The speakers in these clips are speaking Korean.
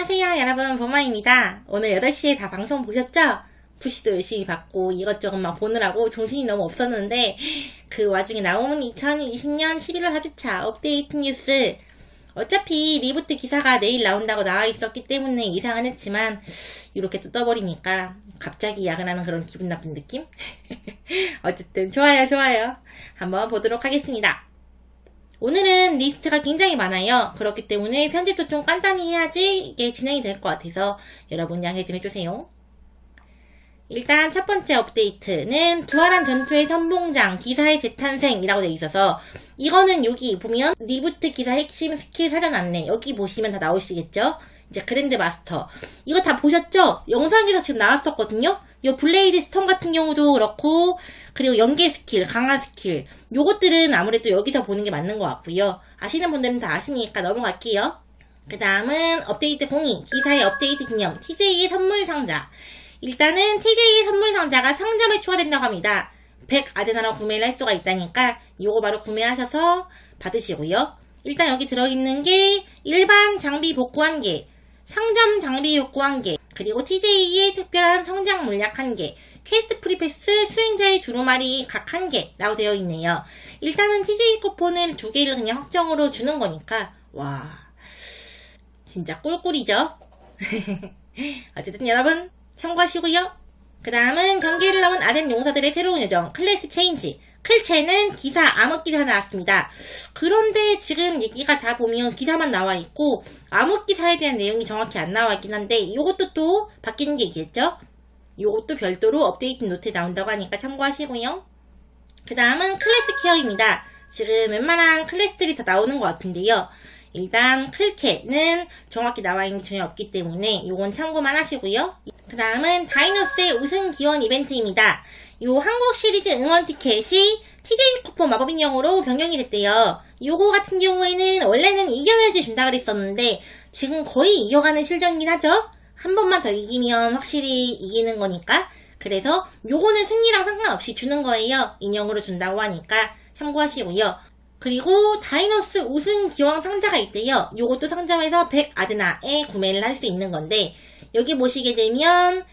안녕하세요 여러분. 보마입니다. 오늘 8시에 다 방송 보셨죠? 푸시도 열심히 받고 이것저것 막 보느라고 정신이 너무 없었는데 그 와중에 나온 2020년 11월 4주차 업데이트 뉴스. 어차피 리부트 기사가 내일 나온다고 나와 있었기 때문에 이상은 했지만 이렇게 또 떠버리니까 갑자기 야근하는 그런 기분 나쁜 느낌? 어쨌든 좋아요 좋아요. 한번 보도록 하겠습니다 오늘은 리스트가 굉장히 많아요. 그렇기 때문에 편집도 좀 간단히 해야지 이게 진행이 될 것 같아서 여러분 양해 좀 해주세요. 일단 첫 번째 업데이트는 부활한 전투의 선봉장 기사의 재탄생이라고 되어 있어서 이거는 여기 보면 리부트 기사 핵심 스킬 사전 안내 여기 보시면 다 나오시겠죠? 이제 그랜드 마스터 이거 다 보셨죠? 영상에서 지금 나왔었거든요? 이 블레이드 스톤 같은 경우도 그렇고 그리고 연계 스킬, 강화 스킬 요것들은 아무래도 여기서 보는 게 맞는 것 같고요. 아시는 분들은 다 아시니까 넘어갈게요. 그 다음은 업데이트 공이 기사의 업데이트 기념 TJ의 선물 상자 일단은 TJ의 선물 상자가 상점에 추가된다고 합니다. 100 아데나로 구매를 할 수가 있다니까 요거 바로 구매하셔서 받으시고요. 일단 여기 들어있는 게 일반 장비 복구 1개, 상점 장비 복구 1개, 그리고 TJ의 특별한 성장 물약 1개, 퀘스트 프리패스 수행자의 주로말이 각한 개라고 되어 있네요. 일단은 TJ 쿠폰을 두 개를 그냥 확정으로 주는 거니까 와 진짜 꿀꿀이죠. 어쨌든 여러분 참고하시고요. 그 다음은 경기를 나온 아덴 용사들의 새로운 요정 클래스 체인지 클체는 기사 암흑기사 나왔습니다. 그런데 지금 얘기가 다 보면 기사만 나와 있고 암흑기사에 대한 내용이 정확히 안 나와 있긴 한데 이것도 또 바뀌는 게 있겠죠? 이것도 별도로 업데이트 노트에 나온다고 하니까 참고하시고요. 그 다음은 클래스 케어입니다. 지금 웬만한 클래스들이 다 나오는 것 같은데요. 일단 클캣은 정확히 나와 있는 게 전혀 없기 때문에 이건 참고만 하시고요. 그 다음은 다이노스의 우승 기원 이벤트입니다. 요 한국 시리즈 응원 티켓이 TJ 쿠폰 마법 인형으로 변경이 됐대요. 요거 같은 경우에는 원래는 이겨야지 준다 그랬었는데 지금 거의 이겨가는 실정이긴 하죠. 한 번만 더 이기면 확실히 이기는 거니까. 그래서 요거는 승리랑 상관없이 주는 거예요. 인형으로 준다고 하니까 참고하시고요. 그리고 다이노스 우승 기왕 상자가 있대요. 요것도 상점에서 100 아드나에 구매를 할 수 있는 건데 여기 보시게 되면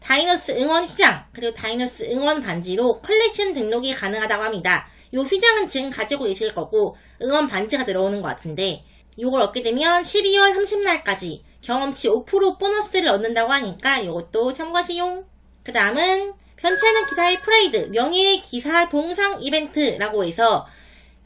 다이노스 응원 휘장 그리고 다이노스 응원 반지로 컬렉션 등록이 가능하다고 합니다. 요 휘장은 지금 가지고 계실 거고 응원 반지가 들어오는 것 같은데 요걸 얻게 되면 12월 30날까지 경험치 5% 보너스를 얻는다고 하니까 이것도 참고하세요. 그 다음은 편찮은 기사의 프라이드 명예의 기사 동상 이벤트라고 해서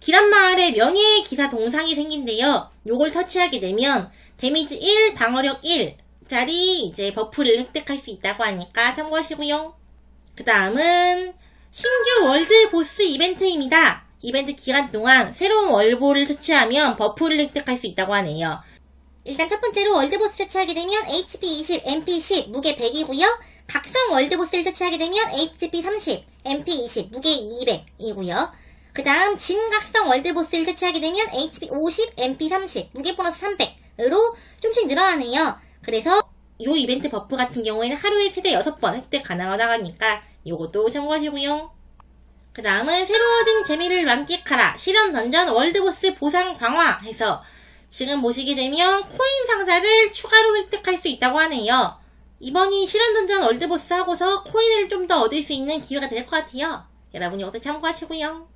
기란마을에 명예의 기사 동상이 생긴데요. 요걸 터치하게 되면 데미지 1, 방어력 1짜리 이제 버프를 획득할 수 있다고 하니까 참고하시고요. 그 다음은 신규 월드 보스 이벤트입니다. 이벤트 기간 동안 새로운 월보를 터치하면 버프를 획득할 수 있다고 하네요. 일단 첫 번째로 월드보스 터치하게 되면 HP 20, MP 10, 무게 100이고요. 각성 월드보스를 터치하게 되면 HP 30, MP 20, 무게 200이고요. 그 다음 진각성 월드보스를 터치하게 되면 HP 50, MP 30, 무게 보너스 300으로 좀씩 늘어나네요. 그래서 요 이벤트 버프 같은 경우에는 하루에 최대 6번 획득 가능하다고 하니까 요것도 참고하시고요. 그 다음은 새로워진 재미를 만끽하라 실현 던전 월드보스 보상 강화 해서 지금 보시게 되면 코인 상자를 추가로 획득할 수 있다고 하네요. 이번이 실현 던전 월드보스 하고서 코인을 좀 더 얻을 수 있는 기회가 될 것 같아요. 여러분 이것도 참고하시고요.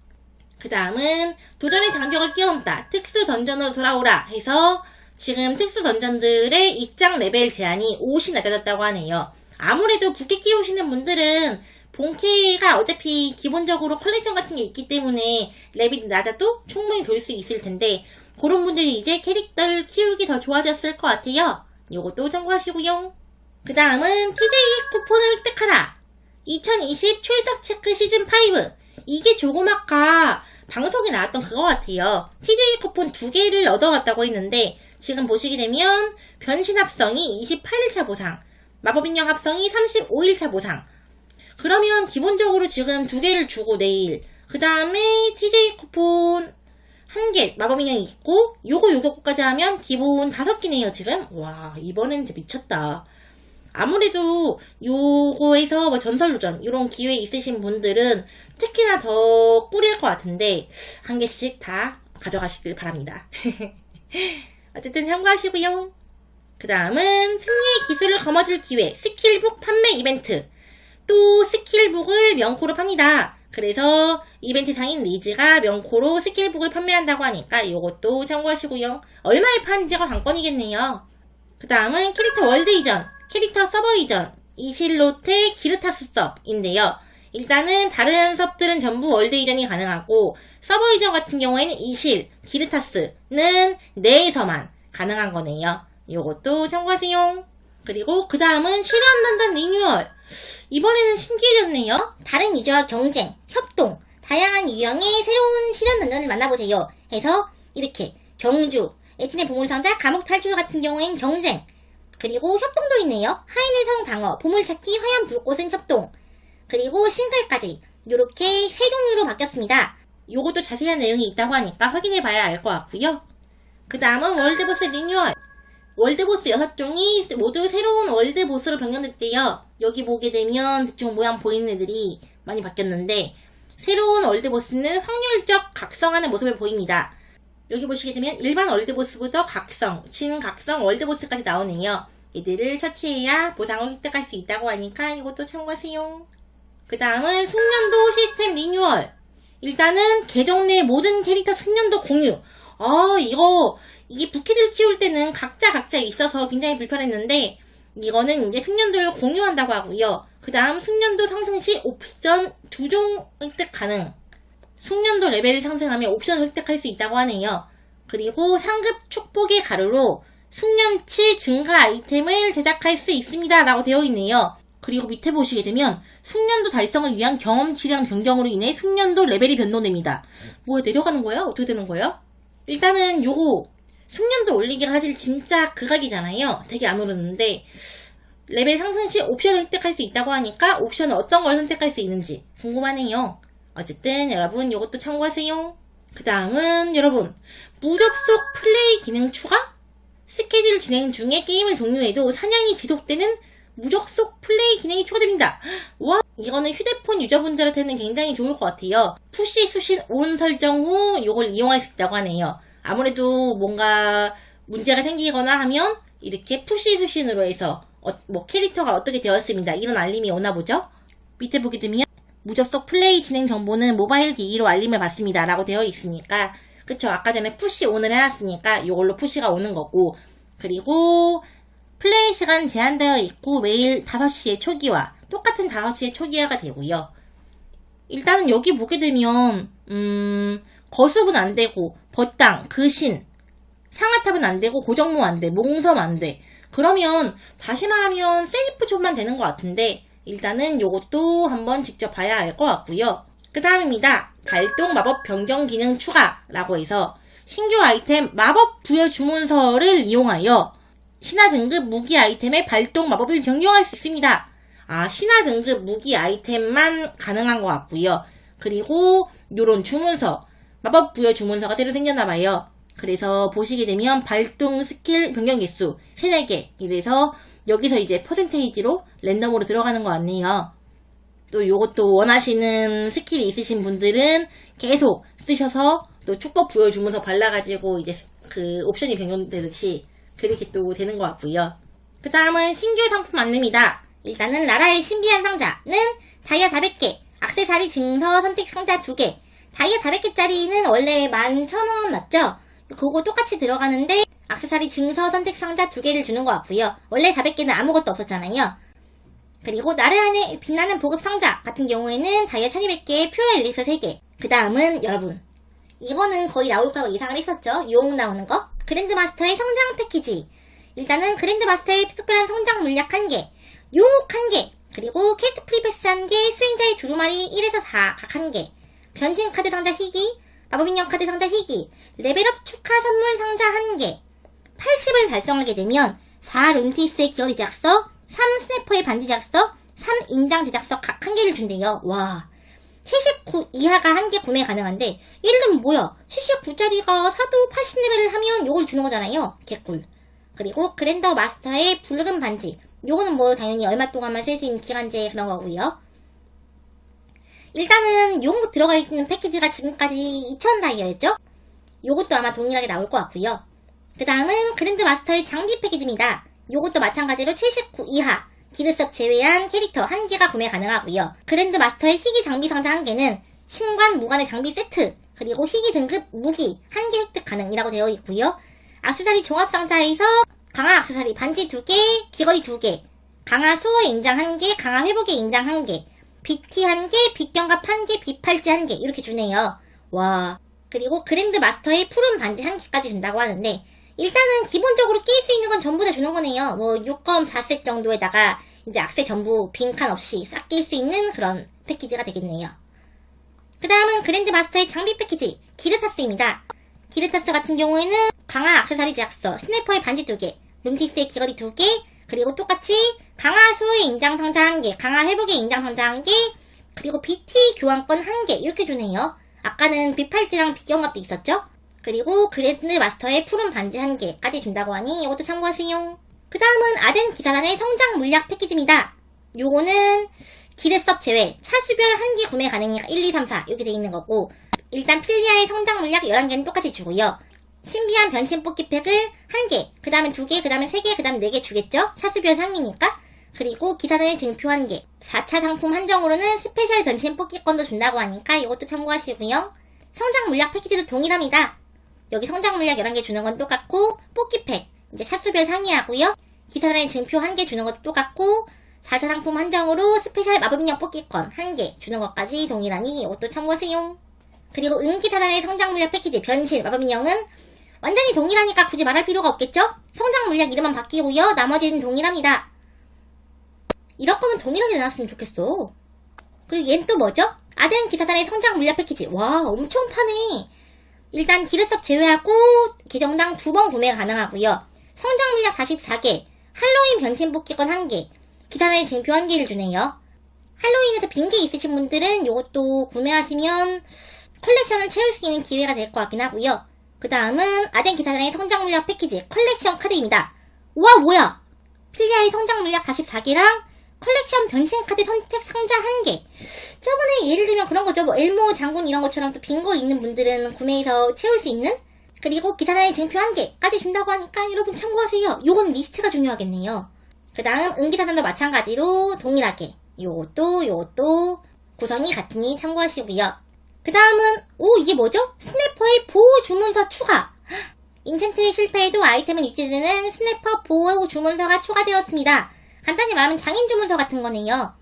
그 다음은 도전의 장벽을 뛰어넘다 특수 던전으로 돌아오라 해서 지금 특수 던전들의 입장 레벨 제한이 5이 낮아졌다고 하네요. 아무래도 부캐 키우시는 분들은 본캐가 어차피 기본적으로 컬렉션 같은 게 있기 때문에 레벨이 낮아도 충분히 돌 수 있을 텐데 그런 분들이 이제 캐릭터를 키우기 더 좋아졌을 것 같아요. 요것도 참고하시고요. 그 다음은 TJ 쿠폰을 획득하라. 2020 출석 체크 시즌 5. 이게 조금 아까 방송에 나왔던 그거 같아요. TJ 쿠폰 두 개를 얻어갔다고 했는데 지금 보시게 되면 변신 합성이 28일차 보상, 마법 인형 합성이 35일차 보상. 그러면 기본적으로 지금 두 개를 주고 내일 그 다음에 TJ 쿠폰 한 개 마법 인형이 있고 요거 요거까지 하면 기본 다섯 개네요 지금 와 이번엔 진짜 미쳤다 아무래도 요거에서 뭐 전설로전 이런 기회 있으신 분들은 특히나 더 꿀일 것 같은데 한 개씩 다 가져가시길 바랍니다 어쨌든 참고하시고요 그그 다음은 승리의 기술을 거머쥘 기회, 스킬북 판매 이벤트. 또 스킬북을 명코로 팝니다. 그래서 이벤트 상인 리즈가 명코로 스킬북을 판매한다고 하니까 이것도 참고하시고요. 얼마에 파는지가 관건이겠네요. 그 다음은 캐릭터 월드 이전, 캐릭터 서버 이전, 이실로테 기르타스 섭인데요. 일단은 다른 섭들은 전부 월드 이전이 가능하고 서버 이전 같은 경우에는 이실, 기르타스는 내에서만 가능한 거네요. 이것도 참고하세요. 그리고 그 다음은 실현 던전 리뉴얼. 이번에는 신기해졌네요. 다른 유저와 경쟁, 협동, 다양한 유형의 새로운 실현 던전을 만나보세요. 해서 이렇게 경주, 에틴의 보물상자, 감옥 탈출 같은 경우엔 경쟁, 그리고 협동도 있네요. 하인의 성 방어, 보물찾기, 화염 불꽃은 협동, 그리고 싱글까지 이렇게 세 종류로 바뀌었습니다. 요것도 자세한 내용이 있다고 하니까 확인해봐야 알 것 같고요. 그 다음은 월드보스 리뉴얼. 월드보스 6종이 모두 새로운 월드보스로 변경됐대요. 여기 보게 되면 대충 모양 보이는 애들이 많이 바뀌었는데 새로운 월드보스는 확률적 각성하는 모습을 보입니다. 여기 보시게 되면 일반 월드보스부터 각성, 진각성 월드보스까지 나오네요. 이들을 처치해야 보상을 획득할 수 있다고 하니까 이것도 참고하세요. 그 다음은 숙련도 시스템 리뉴얼. 일단은 계정 내 모든 캐릭터 숙련도 공유. 아, 이거, 이게 부캐들 키울 때는 각자 각자 있어서 굉장히 불편했는데, 이거는 이제 숙련도를 공유한다고 하고요. 그 다음 숙련도 상승 시 옵션 두 종 획득 가능. 숙련도 레벨을 상승하면 옵션을 획득할 수 있다고 하네요. 그리고 상급 축복의 가루로 숙련치 증가 아이템을 제작할 수 있습니다. 라고 되어 있네요. 그리고 밑에 보시게 되면 숙련도 달성을 위한 경험치량 변경으로 인해 숙련도 레벨이 변동됩니다. 뭐야 내려가는 거야? 어떻게 되는 거야? 일단은 요거 숙련도 올리기가 사실 진짜 극악이잖아요. 되게 안 오르는데 레벨 상승 시 옵션을 획득할 수 있다고 하니까 옵션을 어떤 걸 선택할 수 있는지 궁금하네요. 어쨌든 여러분 요것도 참고하세요. 그 다음은 여러분 무접속 플레이 기능 추가? 스케줄 진행 중에 게임을 종료해도 사냥이 지속되는 무접속 플레이 기능이 추가됩니다. 와, 이거는 휴대폰 유저분들한테는 굉장히 좋을 것 같아요. 푸시 수신 온 설정 후 이걸 이용할 수 있다고 하네요. 아무래도 뭔가 문제가 생기거나 하면 이렇게 푸시 수신으로 해서 어, 뭐 캐릭터가 어떻게 되었습니다. 이런 알림이 오나 보죠? 밑에 보게 되면 무접속 플레이 진행 정보는 모바일 기기로 알림을 받습니다. 라고 되어 있으니까 그쵸 아까 전에 푸시 온을 해놨으니까 이걸로 푸시가 오는 거고 그리고 플레이 시간 제한되어 있고 매일 5시에 초기화 똑같은 5시에 초기화가 되고요. 일단은 여기 보게 되면 음 거습은 안 되고 버땅, 그신, 상하탑은 안 되고 고정무 안 돼, 몽섬 안 돼. 그러면 다시 말하면 세이프 존만 되는 것 같은데 일단은 요것도 한번 직접 봐야 알 것 같고요. 그 다음입니다. 발동 마법 변경 기능 추가라고 해서 신규 아이템 마법 부여 주문서를 이용하여 신화 등급 무기 아이템의 발동 마법을 변경할 수 있습니다. 아, 신화 등급 무기 아이템만 가능한 것 같고요. 그리고 요런 주문서, 마법 부여 주문서가 새로 생겼나 봐요. 그래서 보시게 되면 발동 스킬 변경 개수 3, 4개. 이래서 여기서 이제 퍼센테이지로 랜덤으로 들어가는 것 같네요. 또 요것도 원하시는 스킬이 있으신 분들은 계속 쓰셔서 또 축복 부여 주문서 발라가지고 이제 그 옵션이 변경되듯이 그렇게 또 되는 것 같고요. 그 다음은 신규 상품 안내입니다. 일단은 라라의 신비한 상자는 다이아 400개, 악세사리 증서 선택 상자 2개. 다이아 400개짜리는 원래 11,000원 맞죠? 그거 똑같이 들어가는데 악세사리 증서 선택 상자 2개를 주는 것 같고요. 원래 400개는 아무것도 없었잖아요. 그리고 나를 안에 빛나는 보급 상자 같은 경우에는 다이아 1200개, 퓨어 엘리서 3개. 그 다음은 여러분. 이거는 거의 나올 거라고 예상을 했었죠. 용 나오는 거. 그랜드마스터의 성장 패키지. 일단은 그랜드마스터의 특별한 성장 물약 1개, 용옥 1개, 그리고 퀘스트 프리패스 1개, 수행자의 두루마리 1에서 4 각 1개, 변신 카드 상자 희귀, 마법 인형 카드 상자 희귀, 레벨업 축하 선물 상자 1개, 80을 달성하게 되면 4 룬티스의 기어리 제작서, 3 스네퍼의 반지 제작서, 3 인장 제작서 각 1개를 준대요. 와. 79 이하가 한 개 구매 가능한데 예를 들면 뭐야? 79짜리가 사도 80레벨을 하면 요걸 주는 거잖아요. 개꿀. 그리고 그랜더 마스터의 붉은 반지. 요거는 뭐 당연히 얼마 동안만 쓸 수 있는 기간제 그런 거고요. 일단은 요거 들어가 있는 패키지가 지금까지 2,000 다이어였죠? 요것도 아마 동일하게 나올 것 같고요. 그 다음은 그랜드 마스터의 장비 패키지입니다. 요것도 마찬가지로 79 이하 기르석 제외한 캐릭터 1개가 구매 가능하고요. 그랜드 마스터의 희귀 장비 상자 1개는 신관 무관의 장비 세트 그리고 희귀 등급 무기 1개 획득 가능이라고 되어 있고요. 악세사리 종합 상자에서 강화 악세사리 반지 2개, 귀걸이 2개, 강화 수호의 인장 1개, 강화 회복의 인장 1개, BT 1개, 빛경갑 1개, 빛팔찌 1개 이렇게 주네요. 와. 그리고 그랜드 마스터의 푸른 반지 1개까지 준다고 하는데 일단은 기본적으로 낄 수 있는 건 전부 다 주는 거네요. 뭐 6검 4색 정도에다가 이제 악세 전부 빈칸 없이 싹 낄 수 있는 그런 패키지가 되겠네요. 그 다음은 그랜드 마스터의 장비 패키지 기르타스입니다. 기르타스 같은 경우에는 강화 악세사리 제약서, 스네퍼의 반지 2개, 룸티스의 귀걸이 2개, 그리고 똑같이 강화 수의 인장 상자 1개, 강화 회복의 인장 상자 1개, 그리고 BT 교환권 1개 이렇게 주네요. 아까는 비팔찌랑 비경갑도 있었죠? 그리고 그랜드 마스터의 푸른 반지 1개까지 준다고 하니 이것도 참고하세요. 그 다음은 아덴 기사단의 성장 물약 패키지입니다. 요거는 기르섭 제외, 차수별 한 개 구매 가능이니까 1, 2, 3, 4 이렇게 돼 있는 거고 일단 필리아의 성장 물약 11개는 똑같이 주고요. 신비한 변신 뽑기 팩을 1개, 그 다음에 2개, 그 다음에 3개, 그 다음에 4개 주겠죠? 차수별 상이니까. 그리고 기사단의 증표 1개, 4차 상품 한정으로는 스페셜 변신 뽑기권도 준다고 하니까 이것도 참고하시고요. 성장 물약 패키지도 동일합니다. 여기 성장 물약 11개 주는 건 똑같고, 뽑기 팩, 이제 차수별 상이하고요. 기사단의 증표 1개 주는 것도 똑같고, 4차 상품 한정으로 스페셜 마법인형 뽑기권 1개 주는 것까지 동일하니 이것도 참고하세요. 그리고 은기사단의 성장 물약 패키지 변신 마법인형은 완전히 동일하니까 굳이 말할 필요가 없겠죠? 성장 물약 이름만 바뀌고요. 나머지는 동일합니다. 이럴 거면 동일하게 나왔으면 좋겠어. 그리고 얘는 또 뭐죠? 아덴 기사단의 성장 물약 패키지. 와, 엄청 파네. 일단 기르섭 제외하고 계정당 두 번 구매 가능하고요. 성장 물약 44개, 할로윈 변신 뽑기권 1개, 기사단의 증표 1개를 주네요. 할로윈에서 빈 게 있으신 분들은 이것도 구매하시면 컬렉션을 채울 수 있는 기회가 될 것 같긴 하고요. 그 다음은 아덴 기사단의 성장 물약 패키지 컬렉션 카드입니다. 와 뭐야? 필리아의 성장 물약 44개랑 컬렉션 변신 카드 선택 상자 1개. 저번에 예를 들면 그런 거죠. 뭐 엘모 장군 이런 것처럼 또 빈 거 있는 분들은 구매해서 채울 수 있는? 그리고 기사단의 증표 1개까지 준다고 하니까 여러분 참고하세요. 요거는 리스트가 중요하겠네요. 그 다음 은기사단도 마찬가지로 동일하게 요것도 요것도 구성이 같으니 참고하시고요. 그 다음은 오 이게 뭐죠? 스냅퍼의 보호 주문서 추가 인챈트에 실패해도 아이템은 유지되는 스냅퍼 보호 주문서가 추가되었습니다. 간단히 말하면 장인 주문서 같은 거네요.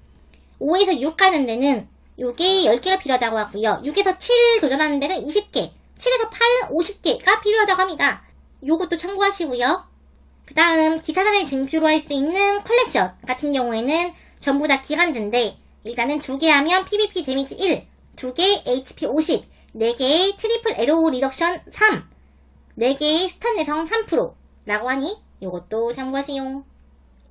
5에서 6 가는 데는 요게 10개가 필요하다고 하고요. 6에서 7 도전하는 데는 20개, 7에서 8은 50개가 필요하다고 합니다. 요것도 참고하시고요. 그 다음 기사단의 증표로 할 수 있는 컬렉션 같은 경우에는 전부 다 기간제인데 일단은 두 개 하면 PVP 데미지 1, 두 개 HP 50, 네 개의 트리플 에로 리덕션 3, 네 개의 스턴 내성 3% 라고 하니 이것도 참고하세요.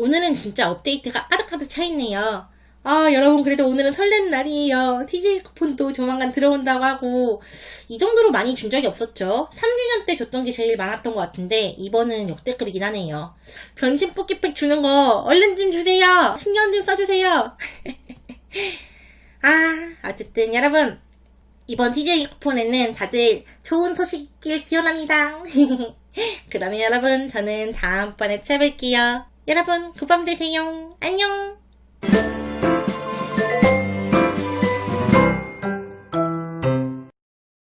오늘은 진짜 업데이트가 아득아득 차있네요. 아, 여러분, 그래도 오늘은 설레는 날이에요. TJ 쿠폰도 조만간 들어온다고 하고, 이 정도로 많이 준 적이 없었죠. 3주년 때 줬던 게 제일 많았던 것 같은데, 이번은 역대급이긴 하네요. 변신 뽑기팩 주는 거, 얼른 좀 주세요! 신경 좀 써주세요! 아, 어쨌든 여러분, 이번 TJ 쿠폰에는 다들 좋은 소식길 기원합니다. 그러면 여러분, 저는 다음번에 찾아뵐게요. 여러분, 굿밤 되세요. 안녕!